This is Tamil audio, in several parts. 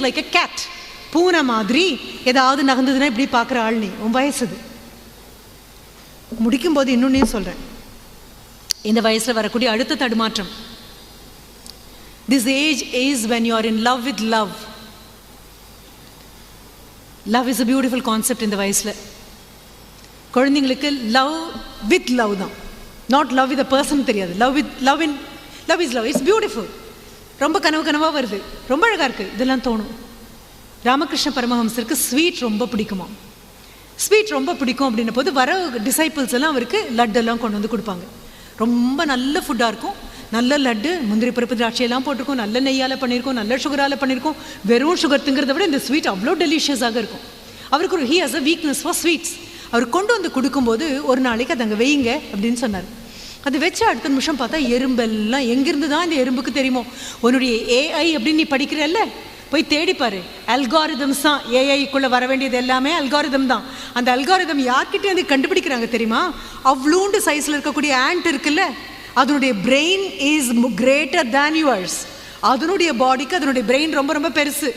இஸ் லைக் எ கேட் பூனை மாதிரி ஏதாவது நகர்ந்ததுன்னா இப்படி பார்க்குற ஆள் நீ. உன் வயசுது. முடிக்கும்போது இன்னொன்னையும் சொல்கிறேன் இந்த வயசில் வரக்கூடிய அடுத்த தடுமாற்றம். This age is when you are in love with love love is a beautiful concept இந்த வயசில். குழந்தைங்களுக்கு லவ் வித் லவ் தான். Not love with a person தெரியாது. Love with love in love is love it's beautiful ரொம்ப கனவு கனவாக வருது. ரொம்ப அழகாக இருக்குது இதெல்லாம் தோணும். ராமகிருஷ்ண பரமஹம்சருக்கு ஸ்வீட் ரொம்ப பிடிக்குமா? ஸ்வீட் ரொம்ப பிடிக்கும் அப்படின்ன போது வர டிசைபிள்ஸ் எல்லாம் அவருக்கு லட்டெல்லாம் கொண்டு வந்து கொடுப்பாங்க. ரொம்ப நல்ல ஃபுட்டாக இருக்கும். நல்ல லட்டு முந்திரி பருப்பு திராட்சையெல்லாம் போட்டிருக்கோம். நல்ல நெய்யால் பண்ணியிருக்கோம் நல்ல சுகரால் பண்ணியிருக்கோம் வெறும் சுகர் திங்கிறத விட இந்த ஸ்வீட் அவ்வளோ டெலிஷியஸாக இருக்கும். அவருக்கு ஒரு he has a weakness for sweets அவர் கொண்டு வந்து கொடுக்கும்போது ஒரு நாளைக்கு அதை அங்கே வெயிங்க அப்படின்னு சொன்னார். அது வச்சு அடுத்த நிமிஷம் பார்த்தா எறும்பெல்லாம் எங்கிருந்து தான் இந்த எறும்புக்கு தெரியுமோ? உன்னுடைய ஏஐ அப்படின்னு நீ படிக்கிறல்ல? போய் தேடிப்பாரு அல்காரிதம்ஸ் தான். ஏஐக்குள்ளே வர வேண்டியது எல்லாமே அல்காரிதம் தான். அந்த அல்காரிதம் யார்கிட்டயும் வந்து கண்டுபிடிக்கிறாங்க தெரியுமா? அவ்வளோண்டு சைஸில் இருக்கக்கூடிய ஆண்ட் இருக்குல்ல? அதனுடைய brain is greater than yours அதனுடைய பாடிக்கு அதனுடைய பிரெயின் ரொம்ப ரொம்ப பெருசு.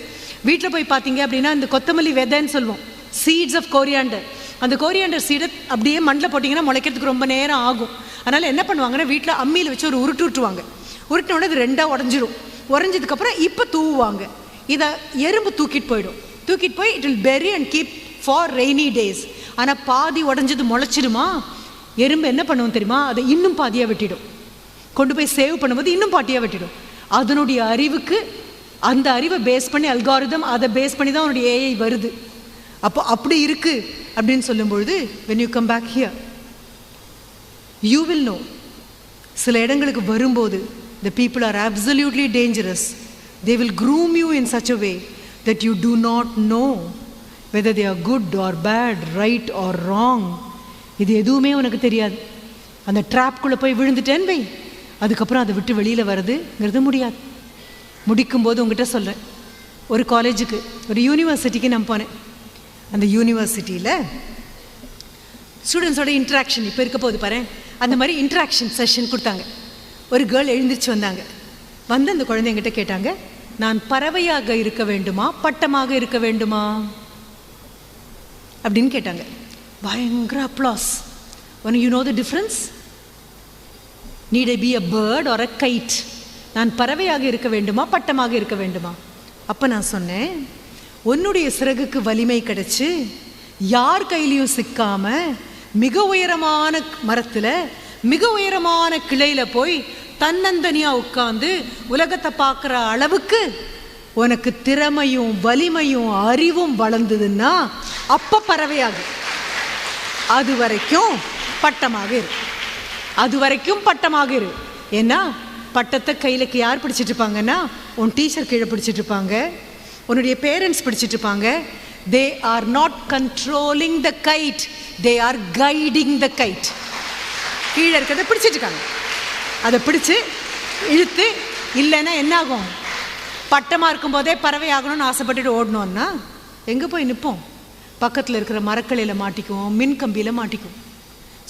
வீட்டில் போய் பார்த்தீங்க அப்படின்னா இந்த கொத்தமல்லி விதைன்னு சொல்லுவோம். சீட்ஸ் ஆஃப் கோரியாண்டர் அந்த கோரியாண்டர் சீடை அப்படியே மண்ணில் போட்டிங்கன்னா முளைக்கிறதுக்கு ரொம்ப நேரம் ஆகும். அதனால் என்ன பண்ணுவாங்கன்னா வீட்டில் அம்மியில் வச்சு ஒரு உருட்டு விட்டுருவாங்க உருட்டினோடனே அது ரெண்டாக உடஞ்சிரும். உடஞ்சதுக்கப்புறம் இப்போ தூவுவாங்க. இதை எறும்பு தூக்கிட்டு போயிடும். தூக்கிட்டு போய் it will bury and keep for rainy days ஆனால் பாதி உடஞ்சது முளைச்சிடுமா? எறும்பு என்ன பண்ணுவோம் தெரியுமா? அதை இன்னும் பாதியாக வெட்டிடும். கொண்டு போய் சேவ் பண்ணும்போது இன்னும் பாட்டியாக வெட்டிடும். அதனுடைய அறிவுக்கு அந்த அறிவை பேஸ் பண்ணி அல்காரிதம் அதை பேஸ் பண்ணி தான் அவனுடைய ஏஐ வருது. அப்போ அப்படி இருக்குது அப்படின்னு சொல்லும்பொழுது when you come back here you will know சில இடங்களுக்கு வரும்போது the people are absolutely dangerous they will groom you in such a way that you do not know whether they are good or bad right or wrong இது எதுவுமே உனக்கு தெரியாது. அந்த ட்ராப்குள்ளே போய் விழுந்துட்டேன்னு வை. அதுக்கப்புறம் அதை விட்டு வெளியில் வர்றதுங்கிறது முடியாது. முடிக்கும்போது உங்ககிட்ட சொல்கிறேன் ஒரு காலேஜுக்கு ஒரு யூனிவர்சிட்டிக்கு நான் போனேன். அந்த யூனிவர்சிட்டியில் ஸ்டூடெண்ட்ஸோட இன்ட்ராக்ஷன் இப்போ இருக்க போது பாரு அந்த மாதிரி இன்ட்ராக்ஷன் செஷன் கொடுத்தாங்க. ஒரு கேர்ள் எழுந்திரிச்சு வந்தாங்க. வந்து அந்த குழந்தைங்கிட்ட கேட்டாங்க நான் பறவையாக இருக்க வேண்டுமா? பட்டமாக இருக்க வேண்டுமா? அப்படின்னு கேட்டாங்க. பயங்கர applause one you know the difference need I be a bird or a kite நான் பறவையாக இருக்க வேண்டுமா? பட்டமாக இருக்க வேண்டுமா? அப்போ நான் சொன்னேன் உன்னுடைய சிறகுக்கு வலிமை கிடைச்சு யார் கையிலையும் சிக்காம மிக உயரமான மரத்தில் மிக உயரமான கிளையில் போய் தன்னந்தனியாக உட்காந்து உலகத்தை பார்க்குற அளவுக்கு உனக்கு திறமையும் வலிமையும் அறிவும் வளர்ந்ததுன்னா அப்போ பறவையாகும் அது வரைக்கும் பட்டமாக இரு. அது வரைக்கும் பட்டமாக இரு. ஏன்னா பட்டத்தை கையிலுக்கு யார் பிடிச்சிட்டு இருப்பாங்கன்னா உன் டீச்சர் கீழே பிடிச்சிட்டு இருப்பாங்க. உன்னுடைய பேரண்ட்ஸ் பிடிச்சிட்டு இருப்பாங்க they are not controlling the kite they are guiding the kite கீழே இருக்கிறத பிடிச்சிட்டு இருக்காங்க அதை பிடிச்சு இழுத்து இல்லைன்னா என்ன ஆகும் பட்டமாக இருக்கும்போதே பறவை ஆகணும்னு ஆசைப்பட்டுட்டு ஓடணும்னா எங்கே போய் நிற்போம் பக்கத்தில் இருக்கிற மரக்கிளையில் மாட்டிக்குவோம் மின் கம்பியில் மாட்டிக்குவோம்.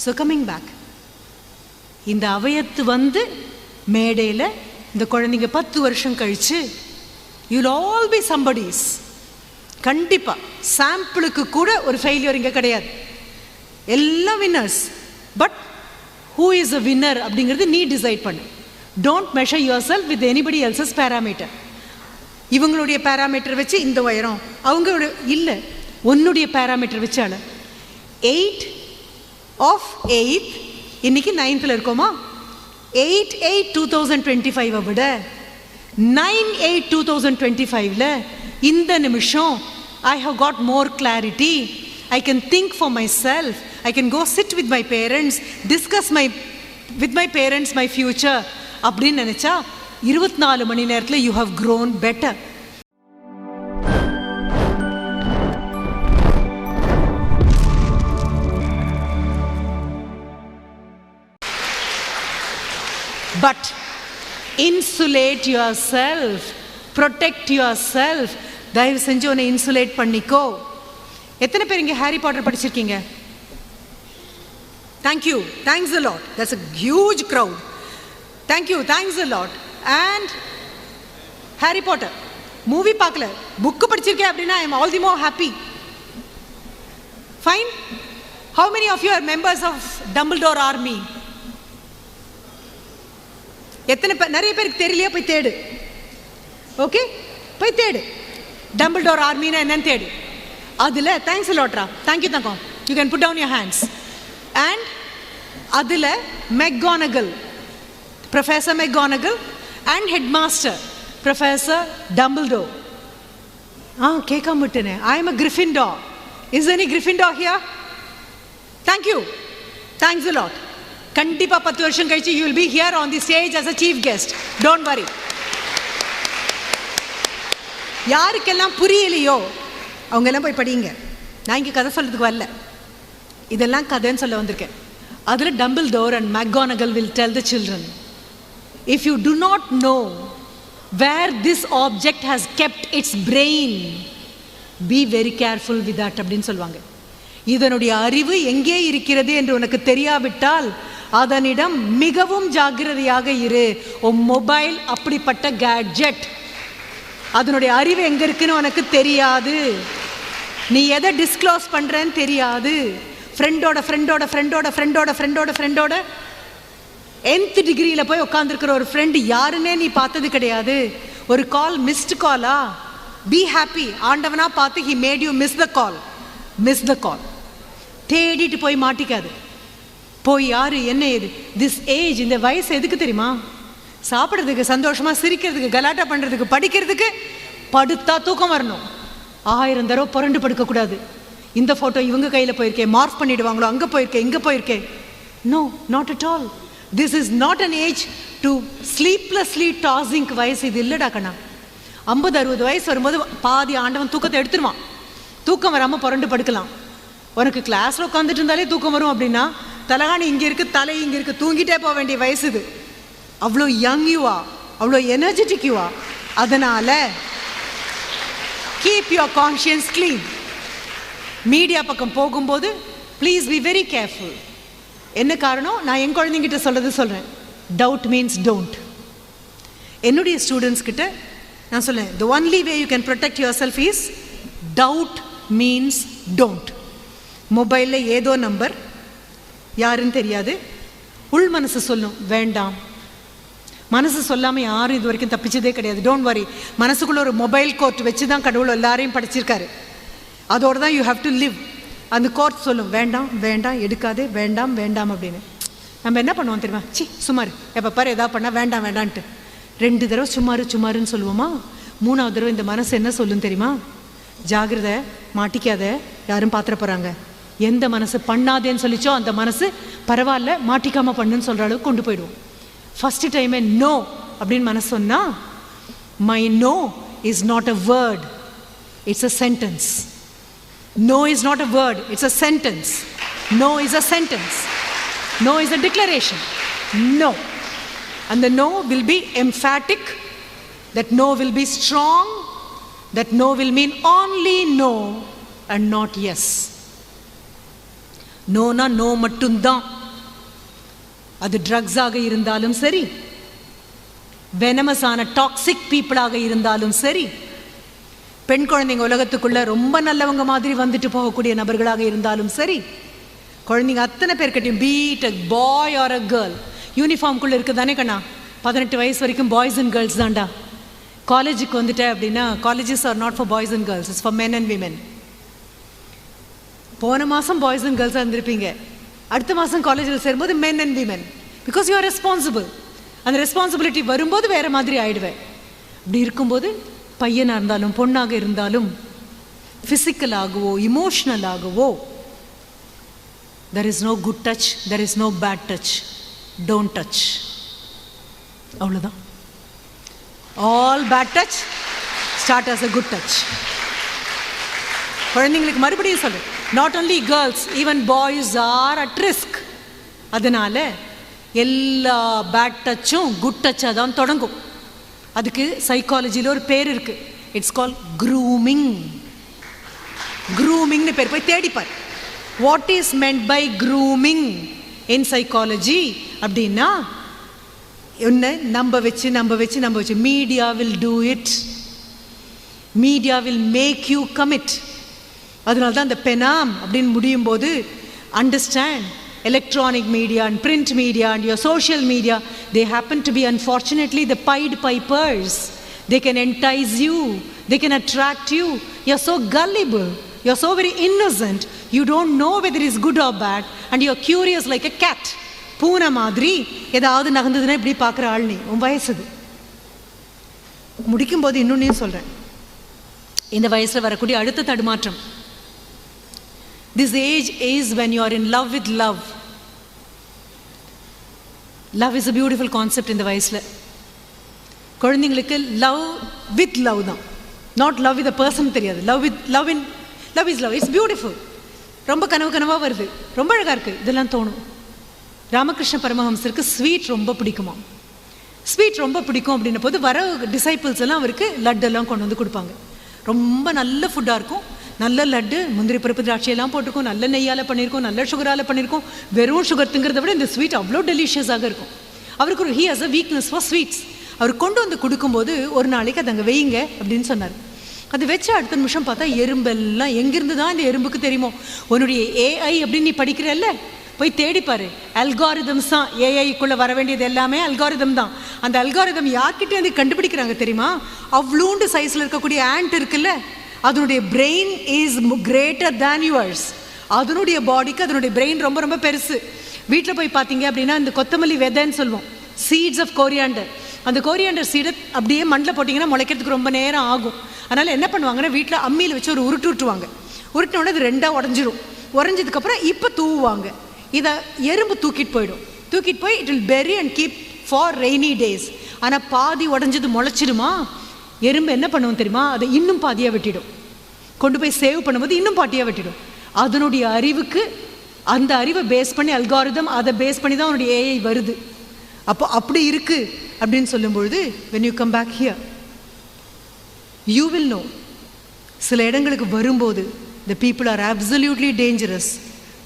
ஸோ கம்மிங் பேக் இந்த அவயத்து வந்து மேடையில் இந்த குழந்தைங்க பத்து வருஷம் கழித்து யூல் ஆல் சம்படிஸ் கண்டிப்பாக சாம்பிளுக்கு கூட ஒரு ஃபெயிலியர் இங்கே கிடையாது. எல்லாம் winners but who is a winner அப்படிங்கிறது நீ டிசைட் பண்ணு. Don't measure yourself with anybody else's parameter இவங்களுடைய பேராமீட்டர் வச்சு இந்த உயரம் அவங்களோட இல்லை உன்னுடைய பேராமீட்டர் வச்சு எயிட் ஆஃப் எயிட் இன்னைக்கு நைன்த்தில் இருக்கோமா? Eight eight two thousand twenty ஃபைவை விட nine eight two thousand twenty ஃபைவ்ல இந்த நிமிஷம் I have got more clarity I can think for myself I can go sit with my parents discuss my with my parents my future அப்படின்னு நினச்சா இருபத்தி நாலு மணி நேரத்தில் you have grown better but insulate yourself protect yourself தயவு செஞ்சு உன்னை இன்சுலேட் பண்ணிக்கோ. எத்தனை பேர் இங்கே ஹாரி பாட்டர் படிச்சிருக்கீங்க? Thank you thanks a lot that's a huge crowd thank you thanks a lot and Harry Potter movie பார்க்கல. புக்கு படிச்சிருக்கேன் அப்படின்னா I am all the more happy fine how many of your members of Dumbledore army எத்தனை பேர் நிறைய பேருக்கு தெரியலையா போய் தேடு. ஓகே போய் தேடு. டம்பிள் டோர் ஆர்மினா என்னன்னு தேடு. அதில் தேங்க்ஸ் லாட்ரா thank you Thangam. You can put down your hands and அதில் McGonagall professor McGonagall and headmaster professor Dumbledore ஆ கேட்காம விட்டேனே. I am a Gryffindor is any Gryffindor here thank you thanks lot கண்டிப்பாக பத்து வருஷம் கழிச்சு you will be here on the stage as a chief guest don't worry யாருக்கெல்லாம் புரியலையோ அவங்க எல்லாம் போய் படிங்க. நான் இங்கே கதை சொல்றதுக்கு வரல. இதெல்லாம் கதைன்னு சொல்ல வந்திருக்கேன். அதில் Dumbledore and McGonagall will tell the children if you do not know where this object has kept its brain be very careful with that அப்படின்னு சொல்லுவாங்க. இதனுடைய அறிவு எங்கே இருக்கிறது? என்று உனக்கு தெரியாவிட்டால் அதனிடம் மிகவும் ஜாக்கிரதையாக இரு. உன் மொபைல் அப்படிப்பட்ட கேட்ஜெட் அதனுடைய அறிவு எங்க இருக்குன்னு உனக்கு தெரியாது. நீ எதை டிஸ்க்ளோஸ் பண்ணுறேன்னு தெரியாது. ஃப்ரெண்டோட ஃப்ரெண்டோட ஃப்ரெண்டோட ஃப்ரெண்டோட ஃப்ரெண்டோட ஃப்ரெண்டோட என்த் டிகிரியில் போய் உட்காந்துருக்கிற ஒரு ஃப்ரெண்டு யாருன்னே நீ பார்த்தது கிடையாது. ஒரு கால் மிஸ்டு காலா பி ஹாப்பி ஆண்டவனாக பார்த்து he made you miss the call miss the call தேடிட்டு போய் மாட்டிக்காது. போய் யாரு என்ன ஏது திஸ் ஏஜ் இந்த வயசு எதுக்கு தெரியுமா? சாப்பிட்றதுக்கு சந்தோஷமா சிரிக்கிறதுக்கு கலாட்டா பண்றதுக்கு படிக்கிறதுக்கு படுத்தா தூக்கம் வரணும். ஆயிரம் தடவை புரண்டு படுக்கக்கூடாது. இந்த ஃபோட்டோ இவங்க கையில் போயிருக்கேன். மார்க் பண்ணிடுவாங்களோ? அங்கே போயிருக்கேன் இங்கே போயிருக்கேன். No not at all this is not an age to sleeplessly tossing வயசு. இது இல்லைடா கண்ணா. ஐம்பது அறுபது வயசு வரும்போது பாதி ஆண்டவன் தூக்கத்தை எடுத்துருவான். தூக்கம் வராமல் புரண்டு படுக்கலாம். உனக்கு கிளாஸில் உட்காந்துட்டு இருந்தாலே தூக்கம் வரும் அப்படின்னா தலகாணி இங்கே இருக்குது தலை இங்கே இருக்குது தூங்கிட்டே போக வேண்டிய வயசு இது அவ்வளோ யங் யூவா அவ்வளோ எனர்ஜெட்டிக் யூவா அதனால் keep your conscience clean media பக்கம் போகும்போது ப்ளீஸ் பி வெரி கேர்ஃபுல் என்ன காரணம்? நான் என் குழந்தைங்கிட்ட சொல்கிறது சொல்கிறேன் டவுட் மீன்ஸ் டோன்ட் என்னுடைய ஸ்டூடெண்ட்ஸ் கிட்ட நான் சொல்லேன் the only way you can protect yourself is doubt means don't மொபைலில் ஏதோ நம்பர் யாருன்னு தெரியாது. உள் மனசு சொல்லும் வேண்டாம். மனசு சொல்லாமல் யாரும் இது வரைக்கும் தப்பிச்சதே கிடையாது. டோன்ட் வரி மனசுக்குள்ள ஒரு மொபைல் கோர்ட் வச்சு தான் கடவுள் எல்லாரையும் படிச்சிருக்காரு. அதோடு தான் யூ ஹாவ் டு லிவ் அந்த கோர்ட் சொல்லும் வேண்டாம் வேண்டாம் எடுக்காதே வேண்டாம் வேண்டாம் அப்படின்னு. நம்ம என்ன பண்ணுவோம் தெரியுமா? சி சுமார். எப்போ பாரு எதா பண்ணால் வேண்டாம் வேண்டான்ட்டு ரெண்டு தடவை சுமார் சுமாருன்னு சொல்லுவோமா? மூணாவது தடவை இந்த மனசு என்ன சொல்லும் தெரியுமா? ஜாகிரதை மாட்டிக்காத யாரும் பாத்திர போகிறாங்க எந்த மனசு பண்ணாதேன்னு சொல்லிச்சோ அந்த மனசு பரவாயில்ல மாட்டிக்காம பண்ணுன்னு சொல்கிற அளவுக்கு கொண்டு போயிடுவோம். ஃபஸ்ட்டு டைமே நோ அப்படின்னு மனசு சொன்னால் my no is not a word it's a sentence no is not a word it's a sentence no is a sentence no is a declaration no அந்த no will be emphatic that no will be strong that no will mean only no and not yes Nona no மட்டும்தான். அது ட்ரக்ஸாக இருந்தாலும் சரி வெனமஸான டாக்ஸிக் பீப்புளாக இருந்தாலும் சரி பெண் குழந்தைங்க உலகத்துக்குள்ள ரொம்ப நல்லவங்க மாதிரி வந்துட்டு போகக்கூடிய நபர்களாக இருந்தாலும் சரி குழந்தைங்க அத்தனை பேர்கிட்டையும் be it a boy or a girl யூனிஃபார்ம்குள்ளே இருக்குது தானே கண்ணா? பதினெட்டு வயசு வரைக்கும் பாய்ஸ் அண்ட் கேர்ள்ஸ் தான்டா. காலேஜுக்கு வந்துட்டேன் அப்படின்னா colleges are not for boys and girls it's for men and women போன மாதம் பாய்ஸ் அண்ட் கேர்ள்ஸாக இருந்திருப்பீங்க. அடுத்த மாதம் காலேஜில் சேரும்போது men and women because you are responsible அந்த ரெஸ்பான்சிபிலிட்டி வரும்போது வேறு மாதிரி ஆயிடுவேன். அப்படி இருக்கும்போது பையனாக இருந்தாலும் பொண்ணாக இருந்தாலும் ஃபிசிக்கலாகவோ இமோஷ்னலாகவோ there is no good touch there is no bad touch don't touch அவ்வளோதான் all bad touch start as a good touch குழந்தைங்களுக்கு மறுபடியும் சொல்லு. Not only girls even boys are at risk அதனால எல்லா பேட் டச்சும் குட் டச்சாக தான் தொடங்கும். அதுக்கு சைக்காலஜியில் ஒரு பேர் இருக்கு. இட்ஸ் கால் க்ரூமிங் க்ரூமிங்னு பேர். போய் தேடிப்பார் what is meant by grooming in psychology அப்படின்னா ஒன்று நம்ப வச்சு நம்ப வச்சு நம்ப வச்சு. Media will do it media will make you commit அதனால தான் அந்த பெனாம் அப்படின்னு முடியும் போது understand electronic media and print media and your social media, they happen to be unfortunately the Pied Pipers. They can entice you, they can attract you. You're so gullible, you're so very innocent. You don't know whether it's good or bad, and you're curious like a cat. பூனை மாதிரி ஏதாவது நகர்ந்ததுன்னா இப்படி பார்க்குற ஆள் நீ உன் வயசுது முடிக்கும்போது இன்னொன்னையும் சொல்கிறேன் இந்த வயசில் வரக்கூடிய அடுத்த தடுமாற்றம் this age is when you are in love with love love is a beautiful concept இந்த வயசில் குழந்தைங்களுக்கு லவ் வித் லவ் தான். Not love with a person தெரியாது. Love with love in love is love it's beautiful ரொம்ப கனவு கனவாக வருது. ரொம்ப அழகாக இருக்குது இதெல்லாம் தோணும். ராமகிருஷ்ண பரமஹம்சருக்கு ஸ்வீட் ரொம்ப பிடிக்குமா ஸ்வீட் ரொம்ப பிடிக்கும் அப்படின்ன போது வர டிசைபிள்ஸ் எல்லாம் அவருக்கு லட்டெல்லாம் கொண்டு வந்து கொடுப்பாங்க. ரொம்ப நல்ல ஃபுட்டாக இருக்கும். நல்ல லட்டு முந்திரி பருப்பு திராட்சையெல்லாம் போட்டிருக்கோம். நல்ல நெய்யால் பண்ணியிருக்கோம் நல்ல சுகரால் பண்ணியிருக்கோம். வெறும் சுகர் திங்கிறத விட இந்த ஸ்வீட் அவ்வளோ டெலிஷியஸாக இருக்கும். அவருக்கு ஒரு he has a weakness for sweets அவர் கொண்டு வந்து கொடுக்கும்போது ஒரு நாளைக்கு அதை அங்கே வெயிங்க அப்படின்னு சொன்னார். அது வச்ச அடுத்த நிமிஷம் பார்த்தா எறும்பெல்லாம் எங்கேருந்து தான் இந்த எறும்புக்கு தெரியுமோ? உன்னுடைய ஏஐ அப்படின்னு நீ படிக்கிறல்ல? போய் தேடிப்பார் அல்காரிதம்ஸ் தான். ஏஐக்குள்ளே வர வேண்டியது எல்லாமே அல்காரிதம் தான். அந்த அல்காரிதம் யார்கிட்டே வந்து கண்டுபிடிக்கிறாங்க தெரியுமா? அவ்வளோண்டு சைஸில் இருக்கக்கூடிய ஆண்ட் இருக்குல்ல? அதனுடைய brain is greater than yours அதனுடைய பாடிக்கு அதனுடைய பிரெயின் ரொம்ப ரொம்ப பெருசு. வீட்டில் போய் பார்த்தீங்க அப்படின்னா இந்த கொத்தமல்லி விதைன்னு சொல்லுவோம். சீட்ஸ் ஆஃப் கோரியாண்டர் அந்த கோரியாண்டர் சீடை அப்படியே மண்ணில் போட்டிங்கன்னா முளைக்கிறதுக்கு ரொம்ப நேரம் ஆகும். அதனால் என்ன பண்ணுவாங்கன்னா வீட்டில் அம்மியில் வச்சு ஒரு உருட்டு விட்டுருவாங்க உருட்டினோட அது ரெண்டாக உடஞ்சிரும். உடஞ்சதுக்கப்புறம் இப்போ தூவுவாங்க. இதை எறும்பு தூக்கிட்டு போயிடும். தூக்கிட்டு போய் it will bury and keep for rainy days ஆனால் பாதி உடஞ்சது முளைச்சிடுமா? எறும்பு என்ன பண்ணுவோம் தெரியுமா? அதை இன்னும் பாதியாக வெட்டிடும். கொண்டு போய் சேவ் பண்ணும்போது இன்னும் பாட்டியாக வெட்டிடும். அதனுடைய அறிவுக்கு அந்த அறிவை பேஸ் பண்ணி அல்காரிதம் அதை பேஸ் பண்ணி தான் அவனுடைய ஏஐ வருது. அப்போ அப்படி இருக்கு அப்படின்னு சொல்லும்பொழுது when you come back here you will know சில இடங்களுக்கு வரும்போது the people are absolutely dangerous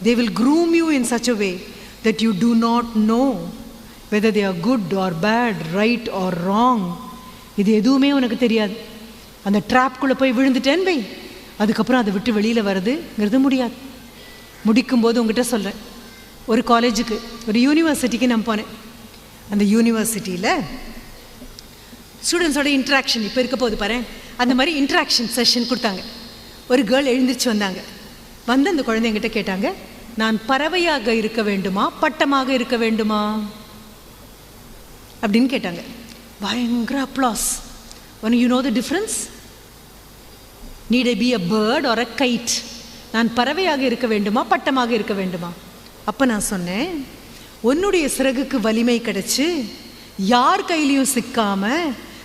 they will groom you in such a way that you do not know whether they are good or bad right or wrong இது எதுவுமே உனக்கு தெரியாது. அந்த ட்ராப்குள்ளே போய் விழுந்துட்டேன் வை. அதுக்கப்புறம் அதை விட்டு வெளியில் வர்றதுங்கிறது முடியாது. முடிக்கும்போது உங்ககிட்ட சொல்கிறேன் ஒரு காலேஜுக்கு ஒரு யூனிவர்சிட்டிக்கு நான் போனேன். அந்த யூனிவர்சிட்டியில் ஸ்டூடெண்ட்ஸோட இன்ட்ராக்ஷன் இப்போ இருக்க போது பாரு அந்த மாதிரி இன்ட்ராக்ஷன் செஷன் கொடுத்தாங்க. ஒரு கேர்ள் எழுந்திரிச்சு வந்தாங்க. வந்து அந்த குழந்தைங்கிட்ட கேட்டாங்க நான் பறவையாக இருக்க வேண்டுமா? பட்டமாக இருக்க வேண்டுமா? அப்படின்னு கேட்டாங்க. பயங்கர applause one you know the difference need be a bird or a kite நான் பறவையாக இருக்க வேண்டுமா பட்டமாக இருக்க வேண்டுமா? அப்போ நான் சொன்னேன் உன்னுடைய சிறகுக்கு வலிமை கிடைச்சி யார் கையிலையும் சிக்காம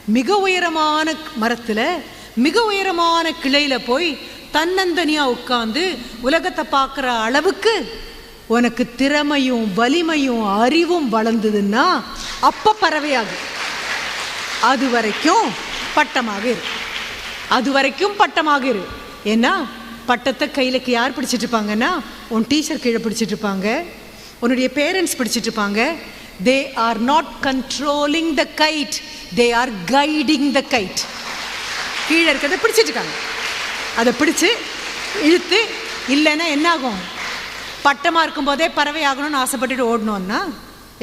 மிக உயரமான மரத்தில் மிக உயரமான கிளையில் போய் தன்னந்தனியாக உட்காந்து உலகத்தை பார்க்குற அளவுக்கு உனக்கு திறமையும் வலிமையும் அறிவும் வளர்ந்ததுன்னா அப்போ பறவையாகும் அது வரைக்கும் பட்டமாக இரு. அது வரைக்கும் பட்டமாக இரு. ஏன்னா பட்டத்தை கையிலக்கு யார் பிடிச்சிட்டு இருப்பாங்கன்னா உன் டீச்சர் கீழே பிடிச்சிட்டு இருப்பாங்க. உன்னுடைய பேரண்ட்ஸ் பிடிச்சிட்டு இருப்பாங்க. They are not controlling the kite they are guiding the kite கீழே இருக்கிறத பிடிச்சிட்டு இருக்காங்க. அதை பிடிச்சி இழுத்து இல்லைன்னா என்ன ஆகும்? பட்டமாக இருக்கும்போதே பறவை ஆகணும்னு ஆசைப்பட்டுட்டு ஓடணும்னா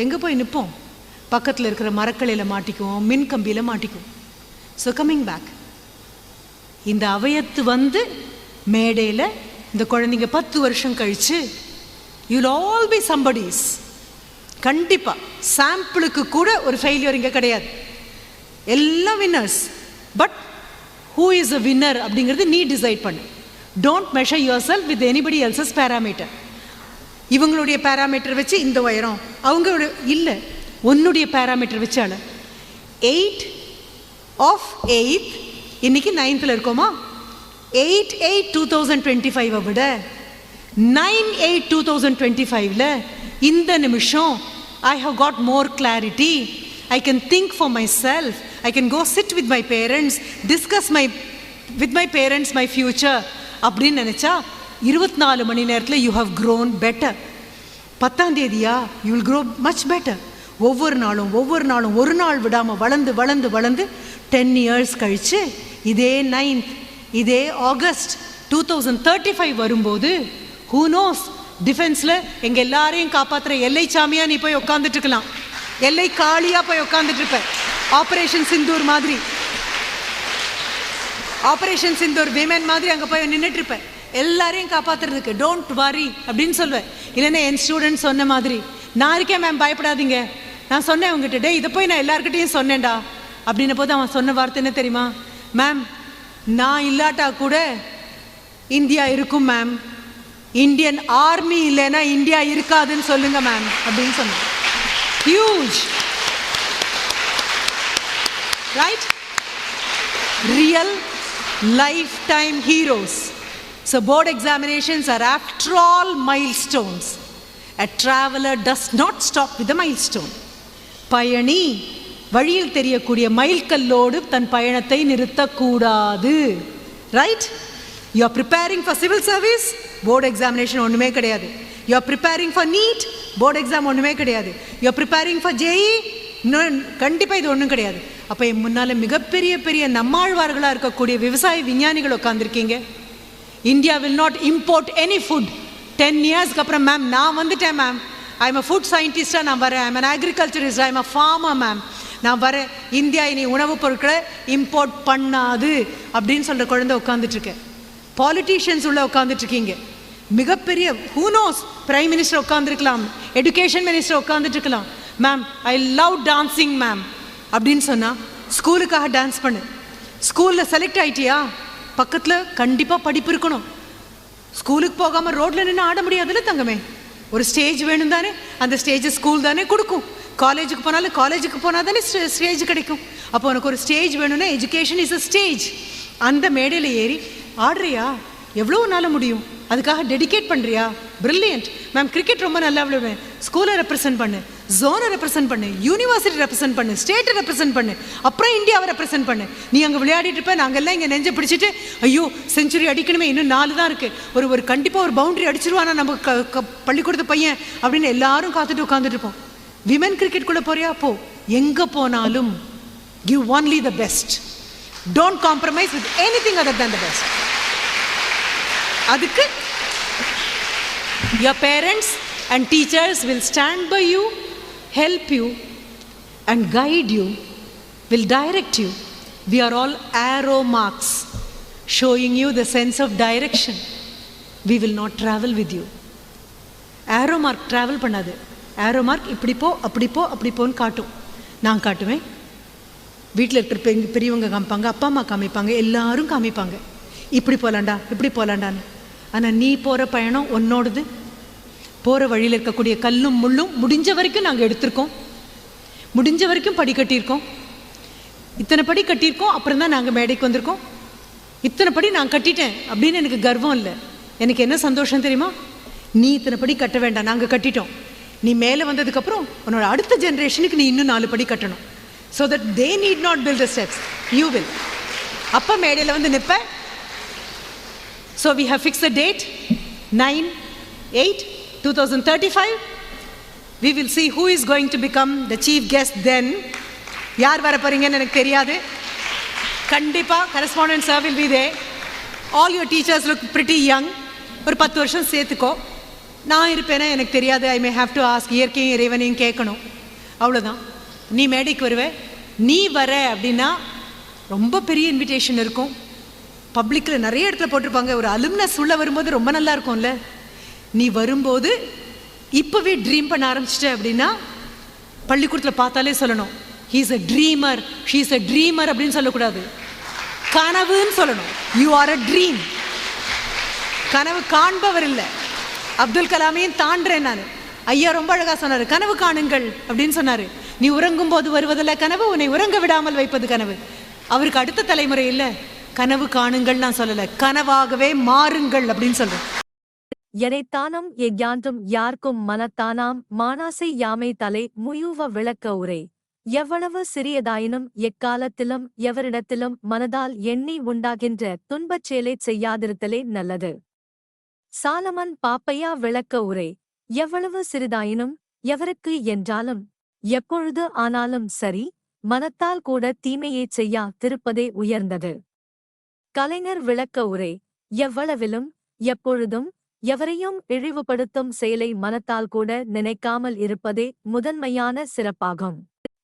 எங்கே போய் நிற்போம் பக்கத்தில் இருக்கிற மரக்கலையில் மாட்டிக்குவோம் மின் கம்பியில் மாட்டிக்குவோம். ஸோ கம்மிங் பேக் இந்த அவயத்து வந்து மேடையில் இந்த குழந்தைங்க பத்து வருஷம் கழித்து யூல் ஆல் பி சம்படிஸ் கண்டிப்பாக சாம்பிளுக்கு கூட ஒரு ஃபெயிலியர் இங்கே கிடையாது. எல்லாம் winners but who is a winner அப்படிங்கிறது நீ டிசைட் பண்ணு. Don't measure yourself with anybody else's parameter இவங்களுடைய பேராமீட்டர் வச்சு இந்த உயரம் அவங்களோட இல்லை. உன்னுடைய பேராமீட்டர் வச்சான எயிட் ஆஃப் எயித் இன்னைக்கு நைன்த்தில் இருக்கோமா? Eight eight two thousand twenty ஃபைவை விட nine eight two thousand twenty ஃபைவ்ல இந்த நிமிஷம் I have got more clarity I can think for myself I can go sit with my parents discuss my with my parents my future அப்படின்னு நினச்சா இருபத்தி நாலு மணி நேரத்தில் யூ ஹவ் க்ரோன் பெட்டர் பத்தாம் தேதியா you will grow much better ஒவ்வொரு நாளும் ஒவ்வொரு நாளும் ஒரு நாள் விடாமல் வளர்ந்து வளர்ந்து வளர்ந்து டென் இயர்ஸ் கழித்து இதே நைன்த் இதே August two thousand thirty five வரும்போது ஹூ நோஸ் டிஃபென்ஸில் எங்கள் எல்லாரையும் காப்பாற்றுற எல்லை சாமியாக நீ போய் உட்காந்துட்டுருக்கலாம் எல்லை காளியாக போய் உட்காந்துட்டு இருப்ப. ஆப்ரேஷன் சிந்தூர் மாதிரி. ஆப்ரேஷன் சிந்தூர் விமன் மாதிரி அங்கே போய் நின்றுட்டு இருப்பேன் எல்லாரையும் காப்பாத்துறதுக்கு டோன்ட் வாரி அப்படின்னு சொல்லுவேன் இல்லைன்னா என் ஸ்டூடெண்ட் சொன்ன மாதிரி நான் இருக்கேன் மேம் பயப்படாதீங்க. நான் சொன்னேன் உங்ககிட்ட டே இதை போய் நான் எல்லாருக்கிட்டையும் சொன்னேன்டா. அப்படின்ன போது அவன் சொன்ன வார்த்தை என்ன தெரியுமா? மேம் நான் இல்லாட்டா கூட இந்தியா இருக்கும் மேம் இந்தியன் ஆர்மி இல்லைன்னா இந்தியா இருக்காதுன்னு சொல்லுங்க மேம் அப்படின்னு சொன்னேன். Huge right real life time heroes so So, examinations are after all milestones A traveler does not stop with a milestone. பயணி. வழியில் தெரியக்கூடிய மைல்கல்லோடு தன் பயணத்தை நிறுத்தக்கூடாது. Right you are preparing for civil service board examination ஒன்றுமே கிடையாது. You are preparing for NEET board exam ஒன்றுமே கிடையாது. You are preparing for JEE கண்டிப்பாக இது ஒன்றும் கிடையாது. அப்போ என் முன்னால் மிகப்பெரிய பெரிய நம்மாழ்வார்களாக இருக்கக்கூடிய விவசாய விஞ்ஞானிகள் உட்காந்துருக்கீங்க India will not import any food ten இயர்ஸ்க்கு அப்புறம் மேம் நான் வந்துட்டேன் மேம் ஐம் அ ஃபுட் சயின்டிஸ்டாக நான் வரேன் I'm an agriculturist I'm a farmer ma'am நான் வரேன் இந்தியா இனி உணவுப் பொருட்களை இம்போர்ட் பண்ணாது அப்படின்னு சொல்கிற குழந்தை உட்காந்துட்ருக்கேன் பாலிட்டிஷியன்ஸ் உள்ளே உட்காந்துட்ருக்கீங்க மிகப்பெரிய ஹூனோஸ் பிரைம் மினிஸ்டர் உட்காந்துருக்கலாம் education minister உட்காந்துட்ருக்கலாம் ma'am I love dancing ma'am அப்படின்னு சொன்னால் ஸ்கூலுக்காக டான்ஸ் பண்ணு. ஸ்கூலில் செலக்ட் ஆயிட்டியா? பக்கத்தில் கண்டிப்பாக படிப்பு இருக்கணும். ஸ்கூலுக்கு போகாமல் ரோட்டில் நின்று ஆட முடியாதுல்ல தங்கமே. ஒரு ஸ்டேஜ் வேணும் தானே? அந்த ஸ்டேஜ் ஸ்கூல் தானே கொடுக்கும். காலேஜுக்கு போனாலும் காலேஜுக்கு போனால் தானே ஸ்டேஜ் கிடைக்கும். அப்போ உனக்கு ஒரு ஸ்டேஜ் வேணும்னா எஜுகேஷன் இஸ் அ ஸ்டேஜ் அந்த மேடையில் ஏறி ஆடுறியா? எவ்வளோ நாள் முடியும்? அதுக்காக டெடிகேட் பண்ணுறியா பிரில்லியன்ட் மேம் கிரிக்கெட் ரொம்ப நல்லா விழுவேன் ஸ்கூலை ரெப்ரசென்ட் பண்ணு. ஜோனை ரெப்ரசென்ட் பண்ணு. யூனிவர்சிட்டி ரெப்ரசென்ட் பண்ணு. ஸ்டேட்டை ரெப்ரசென்ட் பண்ணு. அப்புறம் இந்தியாவை ரெப்ரசென்ட் பண்ணு. நீ அங்கே விளையாடிட்டு இருப்ப எல்லாம் இங்கே நெஞ்சை பிடிச்சிட்டு ஐயோ செஞ்சுரி அடிக்கணுமே இன்னும் நாலு தான் இருக்குது ஒரு ஒரு கண்டிப்பாக ஒரு பவுண்டரி அடிச்சிருவானா நம்ம க க பள்ளிக்கூடத்து பையன்? அப்படின்னு எல்லாரும் காத்துட்டு உட்காந்துட்டு இருப்போம். விமன் கிரிக்கெட் கூட போறியா? போ. எங்கே போனாலும் give only the best don't compromise with anything other than the best அதுக்கு your parents and teachers will stand by you, help you, and guide you, will direct you. We are all arrow marks showing you the sense of direction. We will not travel with you. Arrow mark travel பண்ணாது ஆரோ மார்க் இப்படி போ அப்படி போ அப்படி போன்னு காட்டும் நான் காட்டுவேன் வீட்டில் இருக்கிற பெரிய பெரியவங்க காமிப்பாங்க அப்பா அம்மா காமிப்பாங்க எல்லாரும் காமிப்பாங்க இப்படி போகலாண்டா இப்படி போகலாண்டான்னு ஆனால் நீ போகிற பயணம் உன்னோடது. போகிற வழியில் இருக்கக்கூடிய கல்லும் முள்ளும் முடிஞ்ச வரைக்கும் நாங்கள் எடுத்திருக்கோம். முடிஞ்ச வரைக்கும் படி கட்டியிருக்கோம். இத்தனை படி கட்டியிருக்கோம் அப்புறம் தான் நாங்கள் மேடைக்கு வந்திருக்கோம். இத்தனை படி நான் கட்டிட்டேன் அப்படின்னு எனக்கு கர்வம் இல்லை. எனக்கு என்ன சந்தோஷம் தெரியுமா? நீ இத்தனை படி கட்ட வேண்டாம் நாங்கள் கட்டிட்டோம். நீ மேலே வந்ததுக்கப்புறம் உன்னோட அடுத்த ஜென்ரேஷனுக்கு நீ இன்னும் நாலு படி கட்டணும். So that they need not build the steps you will அப்போ மேடையில் வந்து நிற்பேன் so we have fix the date nine eight two thousand thirty five who is going to become the chief guest then. Guest then யார் வர போறீங்கன்னு எனக்கு தெரியாது. கண்டிப்பாக correspondent sir will be they all your teachers look pretty young ஒரு பத்து வருஷம் சேர்த்துக்கோ. நான் இருப்பேனே எனக்கு தெரியாது. I may have to ask இயற்கையும் இறைவனையும் கேட்கணும். அவ்வளோதான் நீ மேடைக்கு வருவே. நீ வர அப்படின்னா ரொம்ப பெரிய இன்விடேஷன் இருக்கும். பப்ளிக்கில் நிறைய இடத்துல போட்டிருப்பாங்க. ஒரு அலுமினஸ் உள்ள வரும்போது ரொம்ப நல்லா இருக்கும்ல. நீ வரும்போது இப்போவே ட்ரீம் பண்ண ஆரம்பிச்சிட்ட அப்படின்னா பள்ளிக்கூடத்தில் பார்த்தாலே சொல்லணும். He's a dreamer she's a dreamer அப்படின்னு சொல்லக்கூடாது. கனவுன்னு சொல்லணும். யூ ஆர் அ ட்ரீம் கனவு காண்பவர் இல்லை. அப்துல் கலாமையும் தாண்டுறேன் நான். ஐயா ரொம்ப அழகாக சொன்னார் கனவு காணுங்கள் அப்படின்னு சொன்னார். நீ உறங்கும் போது வருவதில்ல கனவு உன்னை உறங்க விடாமல் வைப்பது கனவு. அவருக்கு அடுத்த தலைமுறை இல்லை. கனவு காணுங்கள் நான் சொல்லல. கனவாகவே மாறுங்கள் அப்படின்னு சொல்றேன். எனைத்தானம் எக்யாண்டும் யார்க்கும் மனத்தானாம் மானாசை யாமை தலை முயூவ விளக்க உரை. எவ்வளவு சிறியதாயினும் எக்காலத்திலும் எவரிடத்திலும் மனதால் எண்ணி உண்டாகின்ற துன்பச் செயலைச் செய்யாதிருத்தலே நல்லது. சாலமன் பாப்பையா விளக்க உரை. எவ்வளவு சிறிதாயினும் எவருக்கு என்றாலும் எப்பொழுது ஆனாலும் சரி மனத்தால் கூட தீமையைச் செய்யா திருப்பதே உயர்ந்தது. கலைஞர் விளக்க உரை எவ்வளவிலும் எப்பொழுதும் எவரையும் இழிவுபடுத்தும் செயலை மனத்தால் கூட நினைக்காமல் இருப்பதே முதன்மையான சிறப்பாகும்.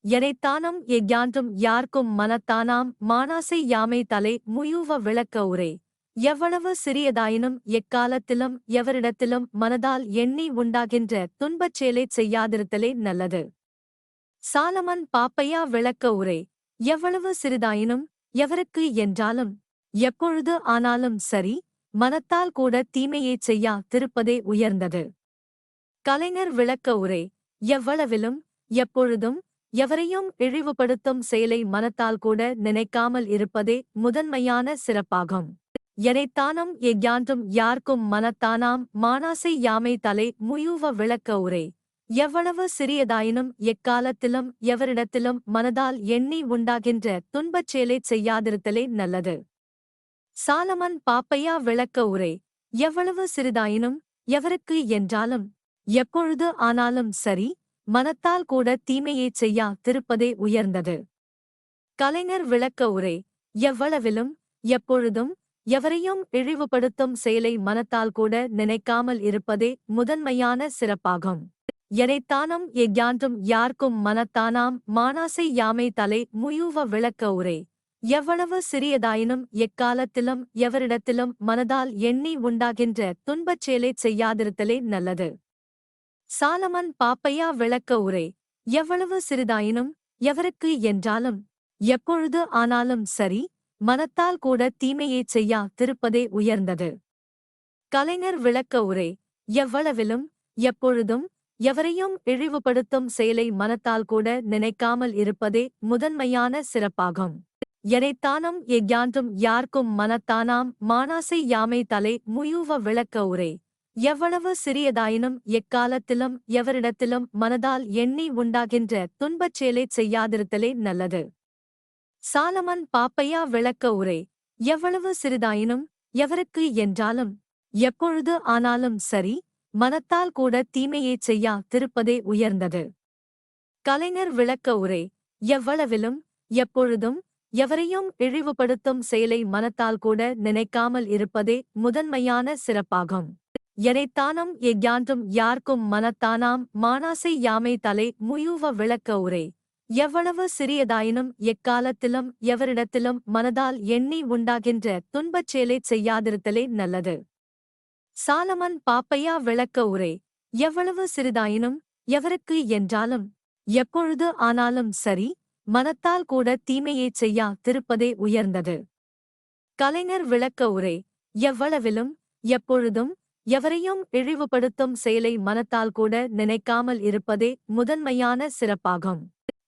எனைத்தானும் எஞ்ஞான்றும் யார்க்கும் மனத்தானாம் மானாசை யாமை தலை முயூவ விளக்க உரை எவ்வளவு சிறியதாயினும் எக்காலத்திலும் எவரிடத்திலும் மனதால் எண்ணி உண்டாகின்ற துன்பச் செயலைச் செய்யாதிருத்தலே நல்லது. சாலமன் பாப்பையா விளக்க உரை எவ்வளவு சிறிதாயினும் எவருக்கு என்றாலும் எப்பொழுது ஆனாலும் சரி மனத்தால் கூட தீமையைச் செய்யா திருப்பதே உயர்ந்தது. கலைஞர் விளக்க உரை எவ்வளவிலும் எப்பொழுதும் எவரையும் இழிவுபடுத்தும் செயலை மனத்தால் கூட நினைக்காமல் இருப்பதே முதன்மையான சிறப்பாகும். எனைத்தானும் எஞ்ஞான்றும் யார்க்கும் மனத்தானாம் மானாசை யாமை தலை முயூவ விளக்க உரை எவ்வளவு சிறியதாயினும் எக்காலத்திலும் எவரிடத்திலும் மனதால் எண்ணி உண்டாகின்ற துன்பச் செயலைச் செய்யாதிருத்தலே நல்லது. சாலமன் பாப்பையா விளக்க உரை எவ்வளவு சிறிதாயினும் எவருக்கு என்றாலும் எப்பொழுது ஆனாலும் சரி மனத்தால் கூட தீமையைச் செய்யா திருப்பதே உயர்ந்தது. கலைஞர் விளக்க உரை எவ்வளவிலும் எப்பொழுதும் எவரையும் இழிவுபடுத்தும் செயலை மனத்தால் கூட நினைக்காமல் இருப்பதே முதன்மையான சிறப்பாகும். எனைத்தானும் எஞ்ஞான்றும் யார்க்கும் மனத்தானாம் மானாசை யாமை தலை முயூவ விளக்க உரை எவ்வளவு சிறியதாயினும் எக்காலத்திலும் எவரிடத்திலும் மனதால் எண்ணி உண்டாகின்ற துன்பச் செயலைச் செய்யாதிருத்தலே நல்லது. சாலமன் பாப்பையா விளக்க உரை எவ்வளவு சிறிதாயினும் எவருக்கு என்றாலும் எப்பொழுது ஆனாலும் சரி மனத்தால் கூட தீமையைச் செய்யா திருப்பதே உயர்ந்தது. கலைஞர் விளக்க உரை எவ்வளவிலும் எப்பொழுதும் எவரையும் இழிவுபடுத்தும் செயலை மனத்தால் கூட நினைக்காமல் இருப்பதே முதன்மையான சிறப்பாகும். எனைத்தானம் எஞ்ஞான்றும் யார்க்கும் மனத்தானாம் மானாசை யாமை தலை முயூவ விளக்க உரை. எவ்வளவு சிறியதாயினும் எக்காலத்திலும் எவரிடத்திலும் மனதால் எண்ணி உண்டாகின்ற துன்பச் செயலைச் செய்யாதிருத்தலே நல்லது. சாலமன் பாப்பையா விளக்க உரை. எவ்வளவு சிறிதாயினும் எவருக்கு என்றாலும் எப்பொழுது ஆனாலும் சரி மனத்தால் கூட தீமையைச் செய்யா திருப்பதே உயர்ந்தது. கலைஞர் விளக்க உரை. எவ்வளவிலும் எப்பொழுதும் எவரையும் இழிவுபடுத்தும் செயலை மனத்தால் கூட நினைக்காமல் இருப்பதே முதன்மையான சிறப்பாகும். எனைத்தானும் எக்யான்றும் யார்க்கும் மனத்தானாம் மானாசை யாமை தலை முயூவ விளக்க உரை. எவ்வளவு சிறியதாயினும் எக்காலத்திலும் எவரிடத்திலும் மனதால் எண்ணி உண்டாகின்ற துன்பச் செயலைச் செய்யாதிருத்தலே நல்லது. சாலமன் பாப்பையா விளக்க உரை. எவ்வளவு சிறிதாயினும் எவருக்கு என்றாலும் எப்பொழுது ஆனாலும் சரி மனத்தால் கூட தீமையைச் செய்யா திருப்பதே உயர்ந்தது. கலைஞர் விளக்க உரை எவ்வளவிலும் எப்பொழுதும் எவரையும் இழிவுபடுத்தும் செயலை மனத்தால் கூட நினைக்காமல் இருப்பதே முதன்மையான சிறப்பாகும்.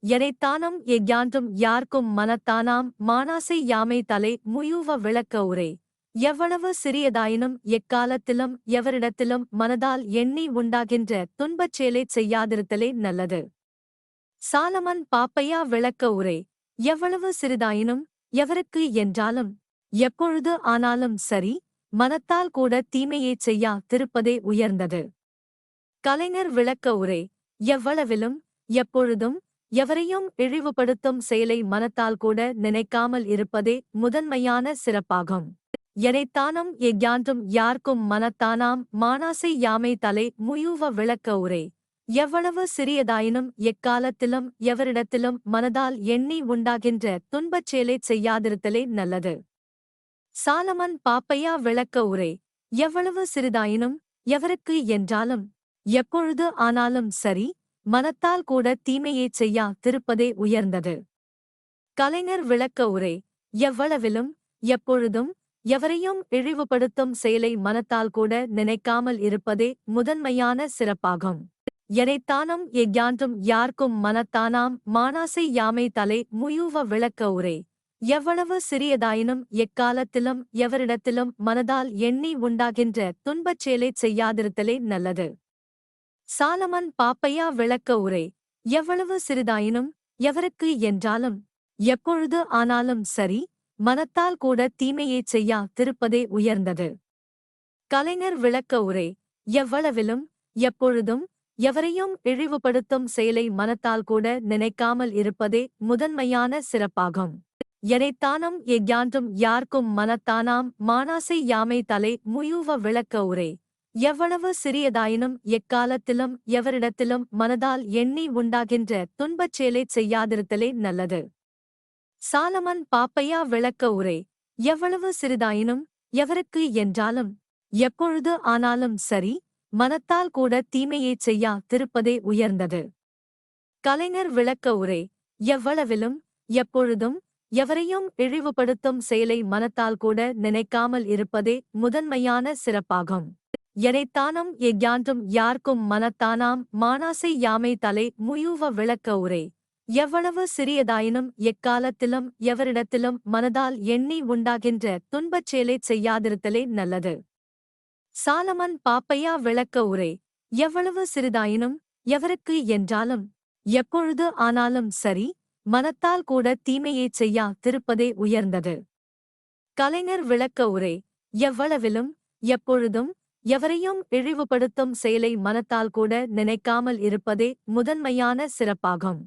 எனைத்தானும் எஞ்ஞான்றும் யார்க்கும் மனத்தானாம் மானாசை யாமை தலை முயூவ விளக்க உரை எவ்வளவு சிறியதாயினும் எக்காலத்திலும் எவரிடத்திலும் மனதால் எண்ணி உண்டாகின்ற துன்பச் செயலைச் செய்யாதிருத்தலே நல்லது. சாலமன் பாப்பையா விளக்க உரை எவ்வளவு சிறிதாயினும் எவருக்கு என்றாலும் எப்பொழுது ஆனாலும் சரி மனத்தால் கூட தீமையைச் செய்யா திருப்பதே உயர்ந்தது. கலைஞர் விளக்க உரை எவ்வளவிலும் எப்பொழுதும் எவரையும் இழிவுபடுத்தும் செயலை மனத்தால் கூட நினைக்காமல் இருப்பதே முதன்மையான சிறப்பாகும். எனைத்தானும் எஞ்ஞான்றும் யார்க்கும் மனத்தானாம் மானாசை யாமை தலை முயூவ விளக்க உரை எவ்வளவு சிறியதாயினும் எக்காலத்திலும் எவரிடத்திலும் மனதால் எண்ணி உண்டாகின்ற துன்பச் செயலைச் செய்யாதிருத்தலே நல்லது. சாலமன் பாப்பையா விளக்க உரை எவ்வளவு சிறிதாயினும் எவருக்கு என்றாலும் எப்பொழுது ஆனாலும் சரி மனத்தால் கூட தீமையைச் செய்யா திருப்பதே உயர்ந்தது. கலைஞர் விளக்க உரை எவ்வளவிலும் எப்பொழுதும் எவரையும் இழிவுபடுத்தும் செயலை மனத்தால் கூட நினைக்காமல் இருப்பதே முதன்மையான சிறப்பாகும். எனைத்தானம் எக்யாண்டும் யார்க்கும் மனத்தானாம் மானாசை யாமை தலை முயூவ விளக்க உரை. எவ்வளவு சிறியதாயினும் எக்காலத்திலும் எவரிடத்திலும் மனதால் எண்ணி உண்டாகின்ற துன்பச் செயலைச் செய்யாதிருத்தலே நல்லது. சாலமன் பாப்பையா விளக்க உரை. எவ்வளவு சிறிதாயினும் எவருக்கு என்றாலும் எப்பொழுது ஆனாலும் சரி மனத்தால் கூட தீமையைச் செய்யா திருப்பதே உயர்ந்தது. கலைஞர் விளக்க உரை. எவ்வளவிலும் எப்பொழுதும் எவரையும் இழிவுபடுத்தும் செயலை மனத்தால் கூட நினைக்காமல் இருப்பதே முதன்மையான சிறப்பாகும். எனைத்தானம் எக்யான்றும் யார்க்கும் மனத்தானாம் மானாசை யாமை தலை முயூவ விளக்க உரை. எவ்வளவு சிறியதாயினும் எக்காலத்திலும் எவரிடத்திலும் மனதால் எண்ணி உண்டாகின்ற துன்பச் செயலைச் செய்யாதிருத்தலே நல்லது. சாலமன் பாப்பையா விளக்க உரை. எவ்வளவு சிறிதாயினும் எவருக்கு என்றாலும் எப்பொழுது ஆனாலும் சரி மனத்தால் கூட தீமையைச் செய்யா திருப்பதே உயர்ந்தது. கலைஞர் விளக்க உரை எவ்வளவிலும் எப்பொழுதும் எவரையும் இழிவுபடுத்தும் செயலை மனத்தால் கூட நினைக்காமல் இருப்பதே முதன்மையான சிறப்பாகும். எனைத்தானும் எக்யான்றும் யார்க்கும் மனத்தானாம் மானாசை யாமை தலை முயூவ விளக்க உரை எவ்வளவு சிறியதாயினும் எக்காலத்திலும் எவரிடத்திலும் மனதால் எண்ணி உண்டாகின்ற துன்பச் செயலைச் செய்யாதிருத்தலே நல்லது. சாலமன் பாப்பையா விளக்க உரை எவ்வளவு சிறிதாயினும் எவருக்கு என்றாலும் எப்பொழுது ஆனாலும் சரி மனத்தால் கூட தீமையைச் செய்யா திருப்பதே உயர்ந்தது. கலைஞர் விளக்க உரை எவ்வளவிலும் எப்பொழுதும் எவரையும் இழிவுபடுத்தும் செயலை மனத்தால் கூட நினைக்காமல் இருப்பதே முதன்மையான சிறப்பாகும்.